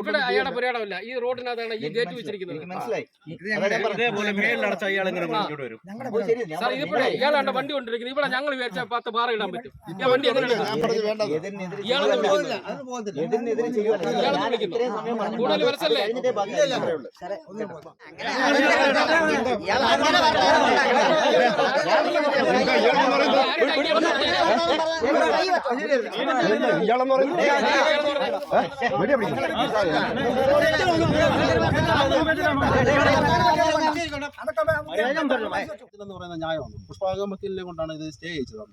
ഇവിടെ അയാളുടെ ഈ റോഡിനകത്താണ് ഈ ഗേറ്റ് വെച്ചിരിക്കുന്നത്. സാർ ഇയാളാണ്ട് വണ്ടി കൊണ്ടിരിക്കുന്നത്. ഇവിടെ ഞങ്ങൾ വിചാരിച്ച പത്ത് പാറ ഇടാൻ പറ്റും. ഈ വണ്ടി എങ്ങനെ എടുക്കും? എതിരിനെതിരെ ഇയാളെ ചെയ്യുവാനല്ല. വിളിക്കില്ല. അത് പോകത്തില്ല. എതിരിനെതിരെ ചെയ്യുവാനല്ല. ഇയാളെ ഞാൻ വിളിക്കുന്നു. ഇത്രയും സമയം പറഞ്ഞു. കൂടുതൽ വരച്ചല്ലേ? അത് കഴിഞ്ഞിട്ടേ ബാക്കി കാര്യം പറയുള്ളൂ. ഇയാൾ പറയുന്ന ന്യായമാണ് വക്കീലിനെ കൊണ്ടാണ് ഇത് സ്റ്റേ ചെയ്തത്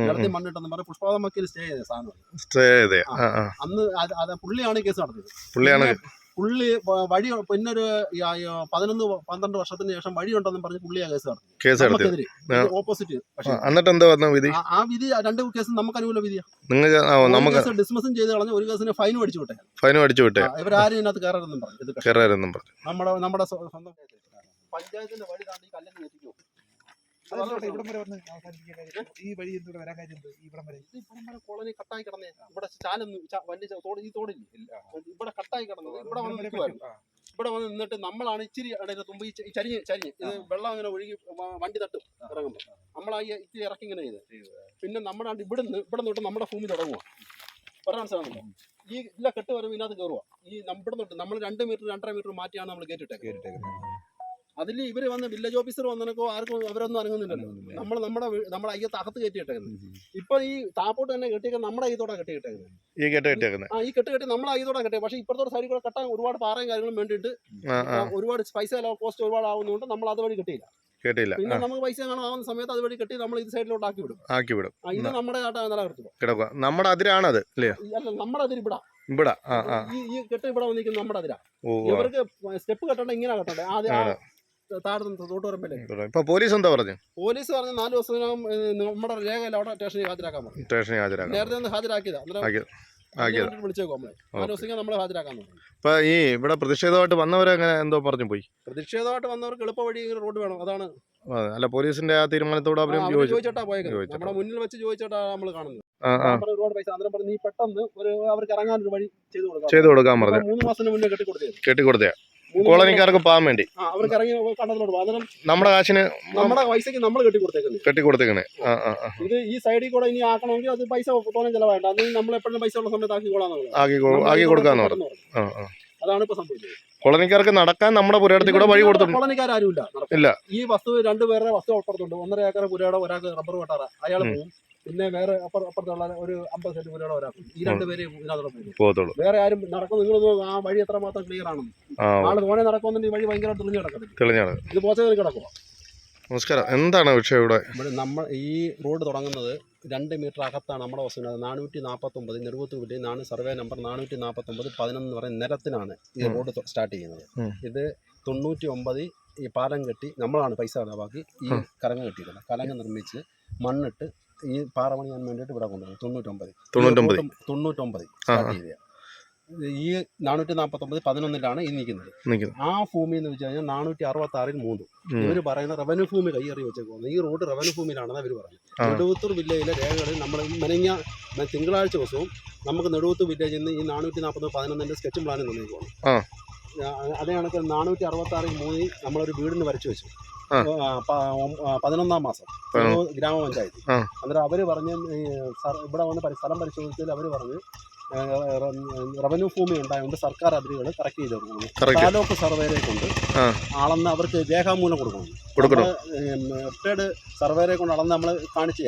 ഇടത്തി മണ്ണിട്ടെന്ന് പറഞ്ഞ പുഷ്പാകം വക്കീൽ സ്റ്റേ ചെയ്ത സാധനം സ്റ്റേ ചെയ്തേ അന്ന് പുള്ളിയാണ് കേസ് നടത്തിയത് പുള്ളിയാണ് പുള്ളി വഴി പിന്നൊരു പതിനൊന്ന് പന്ത്രണ്ട് വർഷത്തിന് ശേഷം വഴിയുണ്ടെന്ന് പറഞ്ഞ് പുള്ളിയാ കേസ് നടത്തി കേസ് ഓപ്പോസിറ്റ് ആ, എന്നിട്ട് എന്താ വിധി? ആ- ആ വിധി രണ്ട് കേസും നമുക്ക് അനുകൂല നിങ്ങൾക്ക് ഒരു ഡിസ്മിസും ചെയ്ത് കളഞ്ഞ ഒരു കേസിന് ഫൈൻ അടിച്ചു വിട്ടെ. ഫൈൻ അടിച്ചു വിട്ടെ. ഇവരാരും ഇതിനകത്ത് കയറരുതെന്നും പറഞ്ഞു. നമ്മുടെ നമ്മുടെ സ്വ- സ്വന്തം പഞ്ചായത്തിന്റെ വഴി താണ്ടി കല്ലെന്ന് എത്തിക്കും ഇവിടം വരെ വന്ന് അവസാനിപ്പിക്കാൻ കാര്യം. ഈ വഴി എന്തുകൂടെ വരാൻ കാര്യം എന്ത്? ഇവിടം വരെ. ഇത് ഇവിടം വരെ കോളനി കട്ടായി കിടന്നേ. ഇവിടെ ചാലൊന്നും ച- വലിയ ച- തോട് ഈ തോടില്ല? ഇവിടെ കട്ടായി കിടന്നത് ഇവിടെ വന്ന് നിൽക്കുമായിരുന്നു ഇവിടെ വന്ന് നിന്നിട്ട് നമ്മളാണ് ഇച്ചിരി ഇടയിൽ തുമ്പ് ഈ ചരിഞ്ഞ് ചരിഞ്ഞ്. ഇത് വെള്ളം അങ്ങനെ ഒഴുകി വണ്ടി തട്ടും ഇറങ്ങുമ്പോൾ നമ്മളാ ഈ ഇച്ചിരി ഇറക്കി ഇങ്ങനെ ചെയ്ത്. പിന്നെ നമ്മുടെ ഇവിടെ നിന്ന് ഇവിടെ തൊട്ട് നമ്മുടെ ഭൂമി തുടങ്ങുക പറയാൻ മനസ്സിലാണല്ലോ ഈ ഇല്ല കെട്ട് വരുമ്പോൾ ഇതിനകത്ത് കയറുക ഈ നമ്മുടെ തൊട്ട് നമ്മൾ രണ്ട് മീറ്റർ രണ്ടര മീറ്റർ മാറ്റിയാണ് നമ്മൾ കേട്ടിട്ടേക്കുന്നത് അതിൽ ഇവർ വന്ന് വില്ലേജ് ഓഫീസർ വന്നതിനൊക്കെ ആർക്കും അവരൊന്നും അനങ്ങുന്നില്ലല്ലോ. നമ്മൾ നമ്മുടെ നമ്മുടെ അയ്യത്ത് അകത്ത് കെട്ടിയിട്ടേക്കുന്നത് ഇപ്പൊ ഈ താപ്പോട്ട് തന്നെ കെട്ടിയേക്കുന്നത് നമ്മുടെ അയ്യത്തോടെ കെട്ടിയിട്ടേക്കുന്നത് ഈ കേട്ട് കെട്ടിയേക്കുന്നത് ആ ഈ കെട്ട് കെട്ടി നമ്മളെ അയ്യത്തോടെ കെട്ടിയത് പക്ഷെ ഇപ്പുറത്തോടെ സൈഡിൽ കൂടെ കെട്ടാൻ ഒരുപാട് പാറയും കാര്യങ്ങളും വേണ്ടിയിട്ട് ഒരുപാട് പൈസ കോസ്റ്റ് ഒരുപാട് ആവുന്നതുകൊണ്ട് നമ്മൾ അതുവഴി കെട്ടിയില്ല. കേട്ടില്ല പിന്നെ നമുക്ക് പൈസ കാണാവുന്ന സമയത്ത് അതുവഴി കെട്ടി നമ്മൾ ഇത് സൈഡിലോട്ട് ആക്കി വിടും. ആക്കി വിടും. ഇത് നമ്മുടെ കിടക്കുക. നമ്മുടെ അതിരാണത് അല്ലേ? അല്ല നമ്മുടെ അതിര് ഇവിടെ. ഇവിടെ. ഈ കെട്ട് ഇവിടെ വന്നിരിക്കുന്നത് നമ്മുടെ അതിരാ. ഇവർക്ക് സ്റ്റെപ്പ് കെട്ടണ്ട ഇങ്ങനെ കെട്ടണ്ടേ. ആദ്യം ആ ആണ്. താഴെ തോട്ടുപറമ്പിലേക്ക് ഇപ്പൊ പോലീസ് എന്താ പറഞ്ഞു? പോലീസ് പറഞ്ഞു നാല് ദിവസത്തിനകം നമ്മുടെ രേഖയിൽ അവിടെ സ്റ്റേഷനിൽ ഹാജരാക്കാൻ പറഞ്ഞു. സ്റ്റേഷനിൽ ഹാജരാക്കാം നേരത്തെ ഒന്ന് ഹാജരാക്കിയതാ. ഇപ്പൊ ഈ ഇവിടെ പ്രതിഷേധമായിട്ട് വന്നവരങ്ങനെ എന്തോ പറഞ്ഞു പോയി? പ്രതിഷേധമായിട്ട് വന്നവർക്ക് എളുപ്പ വഴി റോഡ് വേണം. അതാണ്. അല്ല പോലീസിന്റെ ആ തീരുമാനത്തോട് അവരും അവർ ചോദിച്ചു. ചോദിച്ചിട്ടാ പോയേക്കുന്നത് നമ്മുടെ മുന്നിൽ വെച്ച് ചോദിച്ചിട്ടാ നമ്മൾ കാണുന്നത്. ഒരുപാട് പൈസ അന്നേരം പറഞ്ഞു നീ പെട്ടെന്ന് ഒരു അവർക്ക് ഇറങ്ങാൻ ഒരു വഴി ചെയ്തു കൊടുക്കാം. ചെയ്തു കൊടുക്കാൻ പറഞ്ഞു. മൂന്ന് മാസത്തിന് മുന്നേ കെട്ടിക്കൊടുത്തേ. കെട്ടിക്കൊടുത്തേ കോളനിക്കാർക്ക് പോകാൻ വേണ്ടി. അവർക്ക് ഇറങ്ങി കണ്ടതിലോട്ട് പോകും. നമ്മുടെ കാശിന് നമ്മുടെ പൈസക്ക് നമ്മൾ കെട്ടി കൊടുത്തേക്കുന്നത് ആ ആ ഇത് ഈ സൈഡിൽ കൂടെ ഇനി ആക്കണമെങ്കിൽ അത് പൈസ തോന്നെ ചിലവായിട്ട് അത് നമ്മൾ എപ്പോഴും പൈസ ഉള്ള സമയത്ത് ആക്കിക്കോളാം ആക്കി കൊടുക്കാന്ന് പറഞ്ഞു. അതാണ് ഇപ്പൊ സംഭവിച്ചത്. കോളനിക്കാർക്ക് നടക്കാൻ നമ്മുടെ പുരയിടത്തിൽ കൂടെ വഴി കൊടുത്തിട്ടുണ്ട്. കോളനിക്കാരും ഇല്ല ഇല്ല. ഈ വസ്തു രണ്ടുപേരുടെ വസ്തു അപ്പുറത്തുണ്ട് ഒന്നര ഏക്കർ പുരയുടെ ഒരാൾക്ക് റബ്ബർ വെട്ടാറ. അയാൾ പോകും പിന്നെ വേറെ അപ്പുറ അപ്പുറത്തുള്ള ഒരു അമ്പത് സെന്റ് പുരയുടെ ഒരാൾക്ക്. ഈ രണ്ടുപേരെ ഇതിനകത്തോടെ പോകും പോകത്തുള്ളൂ. വേറെ ആരും നടക്കും നിങ്ങൾ ആ വഴി എത്രമാത്രം ക്ലിയർ ആണെന്ന്. ആൾ തോനെ നടക്കുമെന്നുണ്ടെങ്കിൽ ഈ വഴി ഭയങ്കര തെളിഞ്ഞു കിടക്കുന്നത് തെളിഞ്ഞാണ് ഇത് പോച്ചതിൽ കിടക്കുക നമസ്കാരം. എന്താണ് വിഷയം ഇവിടെ? ഇവിടെ നമ്മൾ ഈ റോഡ് തുടങ്ങുന്നത് രണ്ട് മീറ്റർ അകത്താണ് നമ്മുടെ വസ്തു നാനൂറ്റി നാൽപ്പത്തൊമ്പത് നെടുവത്ത് വില്ലേജ് നാണ് സർവേ നമ്പർ നാനൂറ്റി നാൽപ്പത്തൊമ്പത് പതിനൊന്ന് എന്ന് പറയുന്ന നിരത്തിനാണ് ഈ റോഡ് സ്റ്റാർട്ട് ചെയ്യുന്നത്. ഇത് തൊണ്ണൂറ്റി ഒമ്പത് ഈ പാലം കെട്ടി നമ്മളാണ് പൈസ ചിലവാക്കി ഈ. കലങ്ങ് കെട്ടിയിരുന്നത് കലങ്ങ് നിർമ്മിച്ച് മണ്ണിട്ട് ഈ പാറ പണിയാൻ വേണ്ടിയിട്ട് ഇവിടെ കൊണ്ടുവന്നു. തൊണ്ണൂറ്റൊമ്പത്. തൊണ്ണൂറ്റൊമ്പത്. തൊണ്ണൂറ്റൊമ്പത് സ്റ്റാർട്ട്. ചെയ്തത് ഈ നാനൂറ്റി നാൽപ്പത്തൊമ്പത് പതിനൊന്നിലാണ് ഈ നിൽക്കുന്നത്. നിൽക്കുന്നു ആ ഭൂമി എന്ന് വെച്ച് കഴിഞ്ഞാൽ നാനൂറ്റി അറുപത്തി ആറിൽ മൂന്ന് ഇവർ ഇവർ പറയുന്ന റവന്യൂ ഭൂമി കൈയേറി വെച്ചേക്കുന്നത് ഈ റോഡ് റവന്യൂ ഭൂമിയിലാണെന്ന് അവർ പറയുന്നത് ആ. നെടുവത്തൂർ വില്ലേജിലെ രേഖകളിൽ നമ്മൾ മെനഞ്ഞ തിങ്കളാഴ്ച ദിവസവും നമുക്ക് നെടുവത്തൂർ വില്ലേജിൽ നിന്ന് ഈ നാനൂറ്റി നാൽപ്പത് പതിനൊന്നിന്റെ സ്കെച്ച് ആ. ആ, അതേ കണക്ക് നാനൂറ്റി അറുപത്തി ആറിൽ മൂന്നിൽ നമ്മളൊരു വീടിന് വരച്ചു വെച്ചു. പതിനൊന്നാം മാസം. ഗ്രാമപഞ്ചായത്ത്. അന്നേരം അവർ പറഞ്ഞ് ഇവിടെ വന്ന് സ്ഥലം പരിശോധിച്ചതിൽ അവർ പറഞ്ഞ് റവന്യൂ ഭൂമി ഉണ്ടായതുകൊണ്ട് സർക്കാർ അതിരുകൾ കറക്റ്റ് ചെയ്ത് കൊടുക്കണം കറക്റ്റ്. താലൂക്ക് സർവേരെ കൊണ്ട്. അളന്ന് അവർക്ക് രേഖാമൂലം കൊടുക്കണം. കൊടുക്കണം റിട്ടയർഡ് സർവേരെ കൊണ്ട് അളന്ന് നമ്മൾ കാണിച്ചു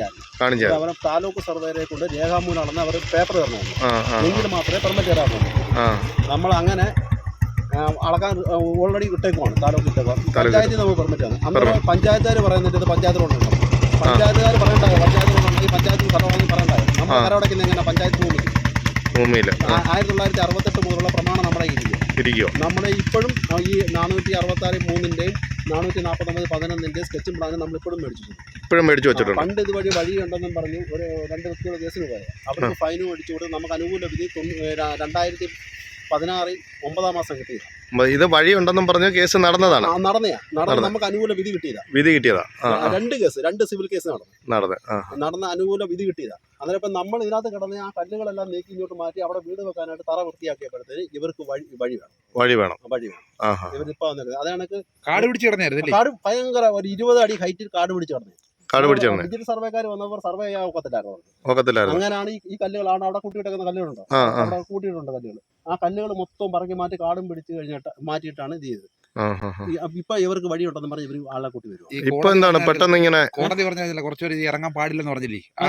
അവരെ താലൂക്ക് സർവേരെ കൊണ്ട് രേഖാമൂലം അളന്ന് അവർ പേപ്പർ തരണം. എങ്കിൽ മാത്രമേ പെർമിറ്റ് തരാറുള്ളൂ നമ്മൾ അങ്ങനെ അളക്കാൻ ഓൾറെഡി ഇട്ടേക്കുമാണ് താലൂക്ക് ഇട്ടേക്കുവാണ് പഞ്ചായത്തിൽ നമുക്ക് പെർമിറ്റ് ആണ്. അന്നേരം പഞ്ചായത്തുകാർ പറയുന്നുണ്ട് ഇത് പഞ്ചായത്തിലുണ്ടല്ലോ പഞ്ചായത്തുകാർ പറയണ്ടായോ? പഞ്ചായത്തിലുണ്ടെങ്കിൽ പഞ്ചായത്തിൽ സ്ഥലമാണെന്ന് പറയണ്ടായോ? നമ്മൾ ആ. കരടക്കുന്ന എങ്ങനെ പഞ്ചായത്ത് ഭൂമി. ഭൂമിയില്ല ആ. ആയിരത്തി തൊള്ളായിരത്തി അറുപത്തെട്ട് മുതലുള്ള പ്രമാണം നമ്മുടെ ഇരിക്കും നമ്മുടെ ഇപ്പോഴും ഈ നാനൂറ്റി അറുപത്താറ് മൂന്നിന്റെയും നാനൂറ്റി നാൽപ്പത്തൊമ്പത് പതിനൊന്നിന്റെ സ്കെച്ചും പ്ലാനും നമ്മൾ ഇപ്പോഴും മേടിച്ചിട്ടുണ്ട്. ഇപ്പോഴും മേടിച്ചു വെച്ചിട്ടുണ്ട്. പണ്ട് ഇതുവഴി വഴിയുണ്ടെന്നും പറഞ്ഞു ഒരു രണ്ട് വ്യക്തികൾ കേസിന് പോയത്. അവർക്ക് ഫൈനും അടിച്ചു കൊടുത്ത് നമുക്ക് അനുകൂല വിധി രണ്ടായിരത്തി പതിനാറിൽ ഒമ്പതാം മാസം കിട്ടിയത് ഇത് വഴി ഉണ്ടെന്നും പറഞ്ഞ് കേസ് നടന്നതാണ്. ആ, നടന്നയാ. നടന്ന്. നമുക്ക് അനുകൂല വിധി കിട്ടിയതാ വിധി കിട്ടിയതാ? രണ്ട് കേസ് രണ്ട് സിവിൽ കേസ് നടന്നു. നടന്ന് നടന്ന അനുകൂല വിധി കിട്ടിയതാ അന്നേരം ഇപ്പം നമ്മൾ ഇതിനകത്ത് കിടന്ന് ആ കല്ലുകളെല്ലാം നീക്കി ഇങ്ങോട്ട് മാറ്റി അവിടെ വീട് വെക്കാനായിട്ട് തറ വൃത്തിയാക്കിയപ്പോഴത്തേന് ഇവർക്ക് വഴി വഴി വേണം. വഴി വേണം. വഴി വേണം. ഇവരിപ്പോ വന്നിരുന്നത് അതാണ് കാട് പിടിച്ച് കിടന്നായിരുന്നു കാട് ഭയങ്കര ഒരു ഇരുപത് അടി ഹൈറ്റിൽ കാട് പിടിച്ച് കിടന്നു കാട് പിടിച്ചിരുന്നേ ഡിജിറ്റൽ സർവേക്കാർ വന്നപ്പോൾ സർവേ ചെയ്യാൻ ഒക്കത്തില്ലായിരുന്നു ഒക്കത്തില്ലായിരുന്നു? അങ്ങനെയാണ് ഈ ഈ കല്ലുകളാണ് അവിടെ കൂട്ടിയിട്ടേക്കുന്ന കല്ലുകളുണ്ടോ? ആ ആ. അവിടെ കൂട്ടിയിട്ടുണ്ട് കല്ലുകൾ. ആ കല്ലുകൾ മൊത്തം പറക്കി മാറ്റി കാടും പിടിച്ച് കഴിഞ്ഞിട്ട് മാറ്റിയിട്ടാണ് ഇത് ചെയ്തത്. ആ ആ ആ. ഈ- അപ്പൊ ഇപ്പൊ ഇവർക്ക് വഴിയുണ്ടെന്ന് പറഞ്ഞ് ഇവർ ആളെ കൂട്ടി വരും ഇപ്പൊ എന്താണ്? പെട്ടെന്ന് ഇങ്ങനെ കോടതി പറഞ്ഞില്ല കുറച്ചുപേര് ഇറങ്ങാൻ പാടില്ലെന്ന് പറഞ്ഞില്ലേ? ആ,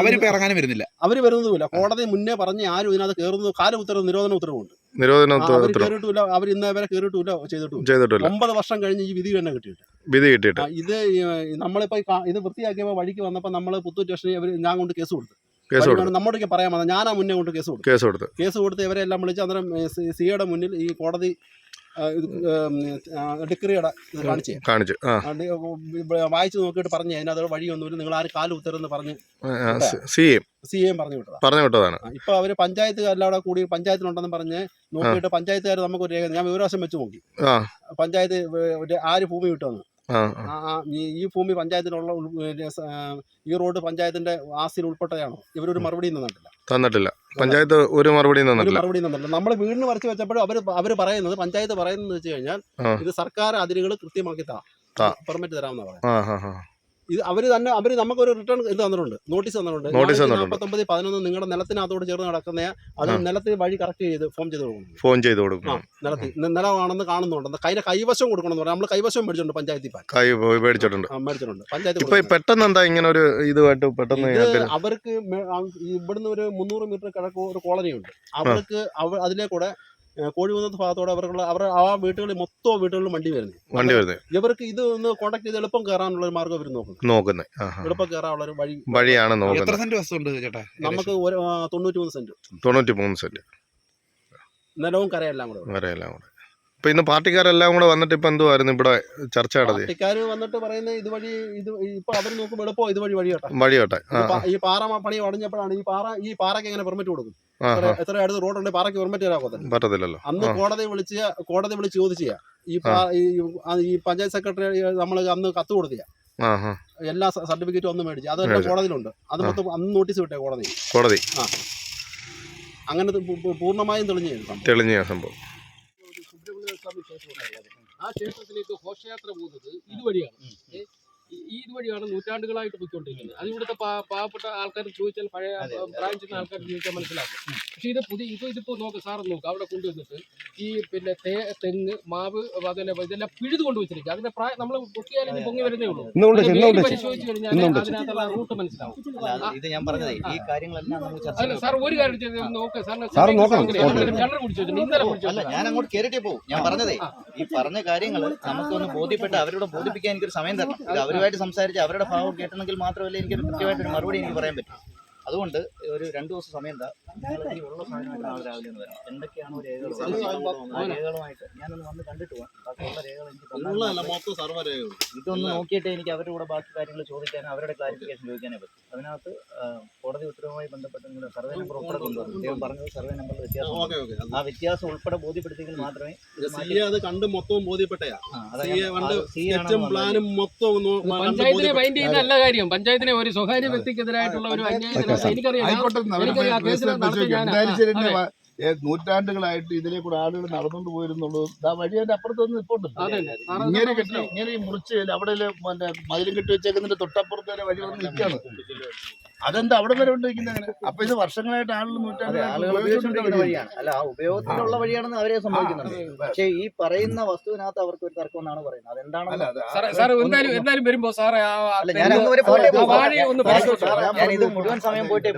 അവരിപ്പോ ഇറങ്ങാനും വരുന്നില്ല. അവർ വരുന്നതുമില്ല. കോടതി മുന്നേ പറഞ്ഞ് ആരും ഇതിനകത്ത് കയറുന്നു കാല ഉത്തരവ് നിരോധന ഉത്തരവുണ്ട്. നിരോധന അവർ ഇന്നേ വരെ കയറിയിട്ടില്ല ചെയ്തിട്ടില്ല. ഒമ്പത് വർഷം കഴിഞ്ഞ് ഈ വിധി തന്നെ കിട്ടിയിട്ട് വിധി കിട്ടിയിട്ട് ഇത് നമ്മളിപ്പോ ഇത് വൃത്തിയാക്കിയപ്പോൾ വഴിക്ക് വന്നപ്പോൾ നമ്മൾ പുത്തൂർ സ്റ്റേഷനിൽ അവർ ഞാൻ കൊണ്ട് കേസ് കൊടുത്തു. കേസ് കൊടുത്തു. നമ്മോടൊക്കെ പറയാൻ വന്നത്. ഞാനാ മുന്നേ കൊണ്ട് കേസ് കൊടുത്തു. കേസ് കൊടുത്ത്. കേസ് കൊടുത്ത് ഇവരെ എല്ലാം വിളിച്ച് അന്നേരം സിയുടെ മുന്നിൽ ഈ കോടതി ഇത് ഇത് കാണിച്ചു. വായിച്ച് നോക്കിയിട്ട് പറഞ്ഞു അതിനകത്ത് വഴിയൊന്നുമില്ല നിങ്ങൾ ആരും കാൽ ഉത്തരെന്ന് പറഞ്ഞ് സി എം സി എം പറഞ്ഞു വിട്ടതാ. പറഞ്ഞു വിട്ടതാണ്. ഇപ്പൊ അവർ പഞ്ചായത്തുകാരെല്ലാം കൂടി പഞ്ചായത്തിലുണ്ടെന്ന് പറഞ്ഞ് നോക്കിയിട്ട് പഞ്ചായത്തുകാർ നമുക്ക് ഒരു രേഖ ഞാൻ വിവരാശം വെച്ച് നോക്കി. പഞ്ചായത്ത് ആര് ഭൂമി ആ, ഈ- ഭൂമി ആ, ഈ റോഡ് പഞ്ചായത്തിന്റെ ആസ്തിയിൽ ഉൾപ്പെട്ടതാണോ? ഇവരൊരു മറുപടി തന്നിട്ടില്ല. തന്നിട്ടില്ല. പഞ്ചായത്ത് ഒരു മറുപടി തന്നിട്ടില്ല. മറുപടി തന്നിട്ടില്ല. നമ്മൾ വീടിന് വരച്ച് വെച്ചപ്പോഴും അവർ അവർ പറയുന്നത് പഞ്ചായത്ത് പറയുന്നത് വെച്ച് കഴിഞ്ഞാൽ ഇത് സർക്കാർ അതിരുകൾ കൃത്യമാക്കി താ. താ. പെർമിറ്റ് തരാമെന്ന് പറയുന്നത്. ഇത് അവർ തന്നെ അവർ നമുക്കൊരു റിട്ടേൺ ഇത് തന്നിട്ടുണ്ട് നോട്ടീസ് തന്നിട്ടുണ്ട്. നോട്ടീസ്. നാൽപ്പത്തൊമ്പത് പതിനൊന്ന് നിങ്ങളുടെ നിലത്തിനകത്തോട് ചേർന്ന് നടക്കുന്ന അത് നിലത്തിന് നിലത്തിൽ വഴി കറക്റ്റ് ചെയ്ത് ഫോം ചെയ്ത് കൊടുക്കും ഫോൺ ചെയ്ത് കൊടുക്കും നിലത്തിൽ. നിലമാണെന്ന് കാണുന്നുണ്ട്. കൈയുടെ കൈവശം കൊടുക്കണം നമ്മൾ കൈവശം മേടിച്ചിട്ടുണ്ട് പഞ്ചായത്തിൽ കൈ മേടിച്ചിട്ടുണ്ട്. മേടിച്ചിട്ടുണ്ട്. പഞ്ചായത്ത് ഇപ്പൊ പെട്ടെന്ന് എന്താ ഇങ്ങനെ ഒരു ഇതുമായിട്ട് പെട്ടെന്ന് അവർക്ക് ഇവിടുന്ന് ഒരു മുന്നൂറ് മീറ്റർ കിഴക്ക് ഒരു കോളനി ഉണ്ട് അവർക്ക് അവ അതിലെ കൂടെ കോഴികുന്നത്ത് ഭാഗത്തോടെ അവർക്കുള്ള അവർ ആ വീട്ടുകളിൽ മൊത്തം വീട്ടുകളിൽ വണ്ടി വരുന്നത് വണ്ടി വരുന്നത് ഇവർക്ക് ഇത് ഒന്ന് കോൺടാക്ട് ചെയ്ത് എളുപ്പം കയറാനുള്ള ഒരു മാർഗം ഇവർ നോക്കുന്നത്. നോക്കുന്നത്. എളുപ്പം കയറാനുള്ള ഒരു വഴി വഴിയാണ് എത്ര സെന്റ് വസ്തുണ്ട് ചേട്ടാ? നമുക്ക് ഒരു തൊണ്ണൂറ്റി മൂന്ന് സെന്റ്. തൊണ്ണൂറ്റി മൂന്ന് സെന്റ്. നിലവും കരയെല്ലാം കൂടെ. കരയെല്ലാം കൂടെ. ഇപ്പൊ ഇന്ന് പാർട്ടിക്കാരെല്ലാം കൂടെ വന്നിട്ട് ഇപ്പൊ എന്തുവായിരുന്നു ഇവിടെ ചർച്ച നടത്തി പാർട്ടിക്കാര് വന്നിട്ട് പറയുന്നത് ഇതുവഴി ഇത് ഇപ്പൊ അവർ നോക്കുമ്പോൾ എളുപ്പം ഇതുവഴി വഴി കേട്ടോ വഴി ആ ഈ പാറ പണി അടഞ്ഞപ്പോഴാണ് ഈ പാറ ഈ പാറയ്ക്ക് എങ്ങനെ പെർമിറ്റ് കൊടുക്കും? ആ എത്ര- ആ. എത്ര അടുത്ത് റോഡുണ്ട് പാറയ്ക്ക് പെർമിറ്റ് തരാൻ പറ്റത്തില്ലല്ലോ. അന്ന് ആ. കോടതി വിളിച്ച കോടതി വിളിച്ച് ചോദിച്ചാ ഈ പാ- ഈ ആ ഈ പഞ്ചായത്ത് സെക്രട്ടറി നമ്മൾ അന്ന് കത്ത് കൊടുത്തിയ. ആ ആ. എല്ലാ സർട്ടിഫിക്കറ്റും ഒന്നും മേടിച്ചു. അത് മേടിച്ചു. കോടതിയിലുണ്ട്. അത് മൊത്തം അന്ന് നോട്ടീസ് വിട്ടേ കോടതി. കോടതി. അങ്ങനെ ഇത് പൂ- പൂ- പൂർണമായും തെളിഞ്ഞു സംഭവം. തെളിഞ്ഞ സംഭവം. സുബ്രഹ്മണ്യ ആ ക്ഷേത്രത്തിലേക്ക് ഘോഷയാത്ര പോകുന്നത് ഇതുവഴിയാണ്. ഇതുവഴിയാണ് നൂറ്റാണ്ടുകളായിട്ട് പോയിക്കൊണ്ടിരിക്കുന്നത്. അത് ഇവിടുത്തെ പാവപ്പെട്ട ആൾക്കാർ ചോദിച്ചാൽ പഴയ പ്രായം ചെന്ന ആൾക്കാർ ചോദിച്ചാൽ മനസ്സിലാക്കും പക്ഷെ ഇത് പുതിയ ഇത് ഇതിപ്പോ നോക്ക് സാറ് നോക്ക് അവിടെ കൊണ്ടുവന്നിട്ട് ഈ പിന്നെ തേ തെങ്ങ് മാവ് അതന്നെ ഇതെല്ലാം പിഴുത് കൊണ്ട് വെച്ചിരിക്കുക അതിന്റെ പ്രായം നമ്മൾ പൊക്കിയാലും ഇത് പൊങ്ങി വരുന്നേ ഉള്ളൂ. പരിശോധിച്ചു കഴിഞ്ഞാൽ അതിനകത്തുള്ള റൂട്ട് മനസ്സിലാവും. അല്ല, ഇത് ഞാൻ പറഞ്ഞതേ ഈ കാര്യങ്ങളെല്ലാം നമ്മൾ ചർച്ച അല്ല സാർ ഒരു കാര്യം നോക്ക്. സാറിന് കിണർ കുടിച്ചു വെച്ചിട്ടുണ്ട് ഇന്നലെ കുടിച്ചു ഞാൻ അങ്ങോട്ട് കയറിട്ടേ പോകും ഞാൻ പറഞ്ഞതേ ഈ പറഞ്ഞ കാര്യങ്ങൾ നമുക്കൊന്ന് ബോധ്യപ്പെട്ട് അവരോട് ബോധിപ്പിക്കാൻ എനിക്കൊരു സമയം തരണം. അവരുമായിട്ട് സംസാരിച്ച് അവരുടെ ഭാവം കേട്ടണമെങ്കിൽ മാത്രമല്ല എനിക്ക് കൃത്യമായിട്ടൊരു മറുപടി എനിക്ക് പറയാൻ പറ്റും. അതുകൊണ്ട് ഒരു രണ്ടു ദിവസം സമയം എന്താ? ഉള്ള സാധനമായിട്ട് നാളെ രാവിലെ ഒന്ന് വരണം എന്തൊക്കെയാണോ രേഖകൾ രേഖകളുമായിട്ട് ഞാനൊന്ന് വന്ന് കണ്ടിട്ട് പോകാം ബാക്കിയുള്ള രേഖകൾ എനിക്ക് ഇതൊന്ന് നോക്കിയിട്ട് എനിക്ക് അവരുടെ കൂടെ ബാക്കി കാര്യങ്ങൾ ചോദിക്കാനും അവരുടെ ക്ലാരിഫിക്കേഷൻ ചോദിക്കാനേ പറ്റും. അതിനകത്ത് കോടതി ഉത്തരവുമായി ബന്ധപ്പെട്ട് നിങ്ങൾ സർവേ നമ്പർ ഉൾപ്പെടെ കൊണ്ടുവരും അദ്ദേഹം പറഞ്ഞത് സർവേ നമ്പറിൽ വ്യത്യാസം ഉണ്ട്. Okay okay. ആ വ്യത്യാസം ഉൾപ്പെടെ ബോധ്യപ്പെടുത്തിയെങ്കിൽ മാത്രമേ അത് കണ്ട് മൊത്തവും ബോധ്യപ്പെട്ടയാ. പ്ലാനും മൊത്തം പഞ്ചായത്തിനെ ബൈൻഡ് മൈൻഡ് ചെയ്യുന്ന നല്ല കാര്യം. പഞ്ചായത്തിനെ ഒരു സ്വകാര്യ വ്യക്തിക്കെതിരായിട്ടുള്ള ഒരു അന്യായത്തിന് നൂറ്റാണ്ടുകളായിട്ട് ഇതിലെ കൂടെ ആളുകൾ നടന്നുകൊണ്ട് പോയിരുന്നുള്ളൂ. ആ വഴി അതിന്റെ അപ്പുറത്തൊന്നും ഇപ്പോണ്ട്. ഇങ്ങനെ കെട്ടി ഇങ്ങനെ ഈ മുറിച്ച് അവിടെ മറ്റേ മതിലും കെട്ടി വെച്ചേക്കുന്നതിന്റെ തൊട്ടപ്പുറത്ത് വരെ വഴി വന്ന് നിൽക്കാണ് അതെന്താ അവിടെ വരെ അങ്ങനെ അപ്പൊ ഇത് വർഷങ്ങളായിട്ട് ആളുകൾ ഉപയോഗിച്ചുകൊണ്ടിരിക്കുന്ന വഴിയാണ്. അല്ല ആ ഉപയോഗത്തിലുള്ള വഴിയാണെന്ന് അവരെ സംഭവിക്കുന്നുണ്ട് പക്ഷേ ഈ പറയുന്ന വസ്തുവിനകത്ത് അവർക്ക് ഒരു തർക്കം എന്നാണ് പറയുന്നത് അല്ല, അതെന്താണെന്ന് അത് ആ- സാറേ സാറ് എന്തായാലും എന്തായാലും വരുമ്പോ സാറേ ആ ആ അല്ല ഞാൻ ഇത് മുഴുവൻ സമയം പോയിട്ടേ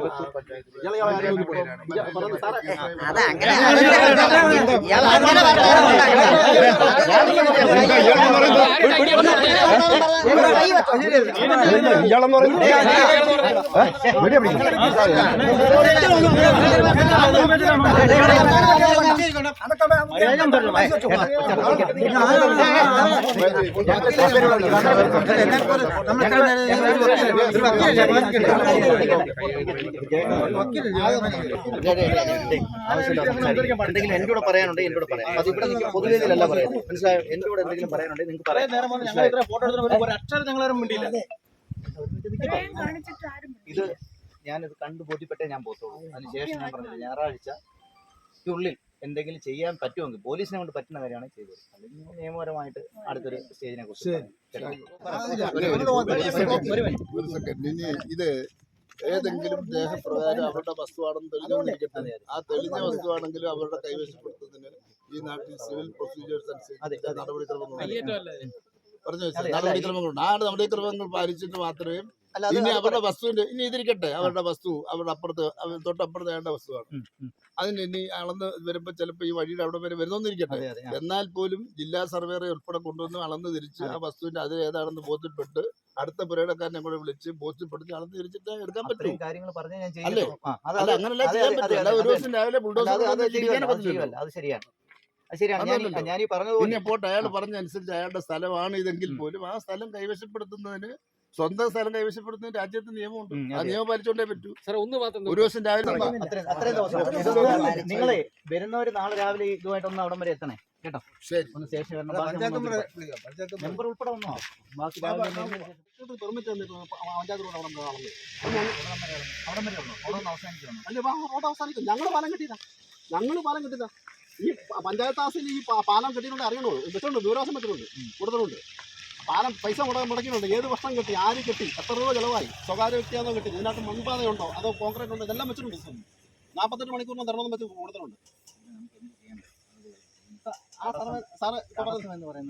ഇയാളെന്ന് പറയുന്നത്. എന്തെങ്കിലും എന്റെ കൂടെ പറയാനുണ്ട് എന്റെ കൂടെ പറയാം അത് ഇവിടെ നിൽക്കും പൊതുവേദിയിലല്ല പറയാം മനസ്സിലായോ എന്റെ കൂടെ എന്തെങ്കിലും പറയാനുണ്ടെങ്കിൽ നിങ്ങൾക്ക് പറയാം മനസ്സിലായോ? ഇത് ഞാനിത് കണ്ടു ബോധ്യപ്പെട്ടേ ഞാൻ പോത്തുള്ളൂ അതിനുശേഷം ഞാൻ പറഞ്ഞത് ഞായറാഴ്ച ഉള്ളിൽ എന്തെങ്കിലും ചെയ്യാൻ പറ്റുമെങ്കിൽ പോലീസിനെ കൊണ്ട് പറ്റുന്ന കാര്യമാണ് ചെയ്തത്. അല്ലെങ്കിൽ നിയമപരമായിട്ട് അടുത്തൊരു സ്റ്റേജിനെ കുറിച്ച് ഒരു സെക്കൻഡ് ഇനി ഇത് ഏതെങ്കിലും ദേഹപ്രകാരം അവരുടെ വസ്തുവാണെന്ന് തെളിഞ്ഞുകൊണ്ടിരിക്കട്ടെ. ആ തെളിഞ്ഞ വസ്തുവാണെങ്കിലും അവരുടെ കൈവശപ്പെടുത്തുന്നതിന് ഈ നാട്ടിൽ സിവിൽ പ്രൊസീജിയേഴ്സ് അതെ, അനുസരിച്ച് അതെ. പറഞ്ഞു അല്ല, നടപടിക്രമങ്ങളുണ്ട് ആ നടപടിക്രമങ്ങൾ പാലിച്ചിട്ട് മാത്രമേ ഇനി അവരുടെ വസ്തുവിന്റെ ഇനി ഇതിരിക്കട്ടെ അവരുടെ വസ്തു അവരുടെ അപ്പുറത്ത് തൊട്ടപ്പുറത്ത് വേണ്ട വസ്തുവാണ്. അതിന് ഇനി അളന്ന് വരുമ്പോ ചിലപ്പോ ഈ വഴിയുടെ അവിടെ വരെ വരുന്നോന്നിരിക്കട്ടെ. എന്നാൽ പോലും ജില്ലാ സർവേറെ ഉൾപ്പെടെ കൊണ്ടുവന്ന് അളന്ന് തിരിച്ച് ആ വസ്തുവിന്റെ അതിൽ ഏതാണെന്ന് ബോധ്യപ്പെട്ട് അടുത്ത പുരയിടക്കാരനെ കൂടെ വിളിച്ച് ബോധ്യപ്പെടുത്തി അളന്ന് തിരിച്ചിട്ട് എടുക്കാൻ പറ്റും. കാര്യങ്ങൾ പറഞ്ഞു ഞാൻ അല്ലേ? അത് ചെയ്യാൻ പറ്റില്ല ഒരു. ദിവസം രാവിലെ ബുൾഡോസർ അത് ശരിയാണ്. ശരിയാണ് ഞാൻ ഞാൻ ഈ പറഞ്ഞതുപോലെ പോട്ടെ അയാൾ പറഞ്ഞ അനുസരിച്ച് അയാളുടെ സ്ഥലമാണ് ഇതെങ്കിൽ പോലും ആ സ്ഥലം കൈവശപ്പെടുത്തുന്നതിന് സ്വന്തം സ്ഥലം കൈവശപ്പെടുത്തുന്ന രാജ്യത്ത് നിയമമുണ്ട്. ആ നിയമം പാലിച്ചോണ്ടേ പറ്റൂ. സാർ ഒന്ന് മാത്രം ഒരു ദിവസം രാവിലെ നിങ്ങളെ വരുന്നവര് നാളെ രാവിലെ ഇതുമായിട്ടൊന്ന് അവിടം വരെ എത്തണേ കേട്ടോ? ശരി. ഒന്ന് സ്റ്റേഷൻ വരണം. മെമ്പർ ഉൾപ്പെടെ വന്നോ ബാക്കി പെർമിറ്റ് തന്നിട്ട് പഞ്ചായത്ത് റോഡ് അവിടെ വരെ അവിടെ റോഡ് അവസാനിക്കും ഞങ്ങൾ പാലം കിട്ടിയതാ. ഞങ്ങൾ പാലം കെട്ടിയതാ. ഈ പഞ്ചായത്ത് ആസിൽ ഈ പാലം കെട്ടിയിട്ടുണ്ട് അറിയണോ? വെച്ചിട്ടുണ്ട് വിവരാസം വെച്ചിട്ടുണ്ട് കൊടുത്തിട്ടുണ്ട്. പാലം പൈസ മുട മുടക്കിയിട്ടുണ്ട്. ഏത് വർഷം കെട്ടി? ആര് കെട്ടി? എത്ര രൂപ ചിലവായി? സ്വകാര്യ വ്യക്തിയാണോ കെട്ടി? ഇതിനകത്ത് മൺപാതയുണ്ടോ അതോ കോൺക്രീറ്റ് ഉണ്ടോ? ഇതെല്ലാം വെച്ചിട്ടുണ്ട്. നാൽപ്പത്തെട്ട് മണിക്കൂറിന് തരണമെന്ന് വെച്ച് കൊടുത്തിട്ടുണ്ട്. ആ സാറേ സാറേ